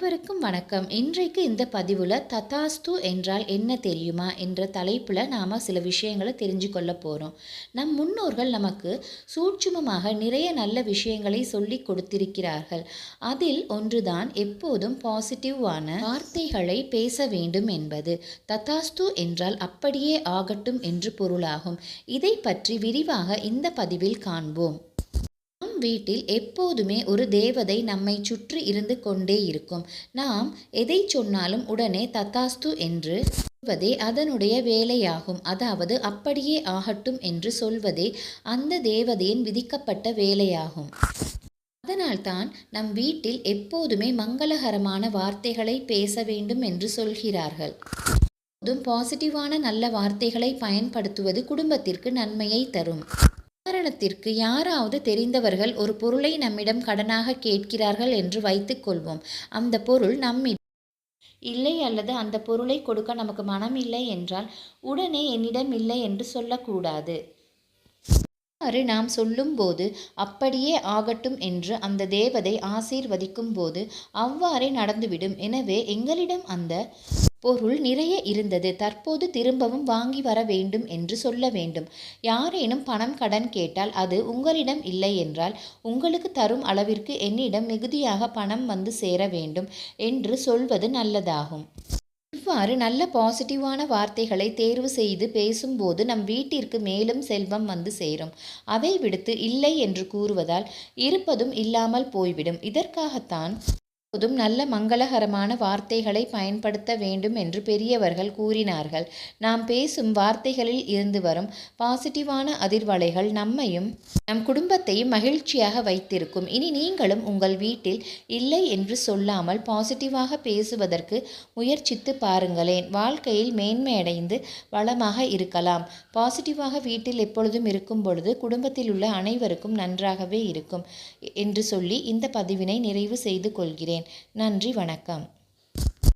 அனைவருக்கும் வணக்கம். இன்றைக்கு இந்த பதிவில் ததாஸ்து என்றால் என்ன தெரியுமா என்ற தலைப்பில் நாம் சில விஷயங்களை தெரிஞ்சு கொள்ள போகிறோம் நம் முன்னோர்கள் நமக்கு சூட்சுமமாக நிறைய நல்ல விஷயங்களை சொல்லி கொடுத்திருக்கிறார்கள். அதில் ஒன்றுதான் எப்போதும் பாசிட்டிவான வார்த்தைகளை பேச வேண்டும் என்பது. ததாஸ்து என்றால் அப்படியே ஆகட்டும் என்று பொருளாகும். இதை பற்றி விரிவாக இந்த பதிவில் காண்போம். வீட்டில் எப்போதுமே ஒரு தேவதை நம்மை சுற்றி இருந்து கொண்டே இருக்கும். நாம் எதை சொன்னாலும் உடனே தத்தாஸ்து என்று சொல்வதே அதனுடைய வேலையாகும். அதாவது அப்படியே ஆகட்டும் என்று சொல்வதே அந்த தேவதையின் விதிக்கப்பட்ட வேலையாகும். அதனால்தான் நம் வீட்டில் எப்போதுமே மங்களகரமான வார்த்தைகளை பேச வேண்டும் என்று சொல்கிறார்கள். பாசிட்டிவான நல்ல வார்த்தைகளை பயன்படுத்துவது குடும்பத்திற்கு நன்மையை தரும். உதாரணத்திற்கு யாராவது தெரிந்தவர்கள் ஒரு பொருளை நம்மிடம் கடனாக கேட்கிறார்கள் என்று வைத்துக்கொள்வோம் அந்த பொருள் நம்மிடம் இல்லை அல்லது அந்த பொருளை கொடுக்க நமக்கு மனம் இல்லை என்றால் உடனே என்னிடம் இல்லை என்று சொல்லக்கூடாது. அவ்வாறு நாம் சொல்லும்போது அப்படியே ஆகட்டும் என்று அந்த தேவதை ஆசீர்வதிக்கும் போது அவ்வாறே நடந்துவிடும். எனவே எங்களிடம் அந்த பொருள் நிறைய இருந்தது. தற்போது திரும்பவும் வாங்கி வர வேண்டும் என்று சொல்ல வேண்டும். யாரேனும் பணம் கடன் கேட்டால் அது உங்களிடம் இல்லை என்றால் உங்களுக்கு தரும் அளவிற்கு என்னிடம் மிகுதியாக பணம் வந்து சேர வேண்டும் என்று சொல்வது நல்லதாகும். இவ்வாறு நல்ல பாசிட்டிவான வார்த்தைகளை தேர்வு செய்து பேசும்போது நம் வீட்டிற்கு மேலும் செல்வம் வந்து சேரும். அதை விடுத்து இல்லை என்று கூறுவதால் இருப்பதும் இல்லாமல் போய்விடும். இதற்காகத்தான் எப்போதும் நல்ல மங்களகரமான வார்த்தைகளை பயன்படுத்த வேண்டும் என்று பெரியவர்கள் கூறினார்கள். நாம் பேசும் வார்த்தைகளில் இருந்து வரும் பாசிட்டிவான அதிர்வலைகள் நம்மையும் நம் குடும்பத்தையும் மகிழ்ச்சியாக வைத்திருக்கும். இனி நீங்களும் உங்கள் வீட்டில் இல்லை என்று சொல்லாமல் பாசிட்டிவாக பேசுவதற்கு முயற்சித்து பாருங்களேன். வாழ்க்கையில் மேன்மையடைந்து வளமாக இருக்கலாம். பாசிட்டிவாக வீட்டில் எப்பொழுதும் இருக்கும் பொழுது குடும்பத்தில் உள்ள அனைவருக்கும் நன்றாகவே இருக்கும். என்று சொல்லி இந்த பதிவினை நிறைவு செய்து கொள்கிறேன். நன்றி வணக்கம்.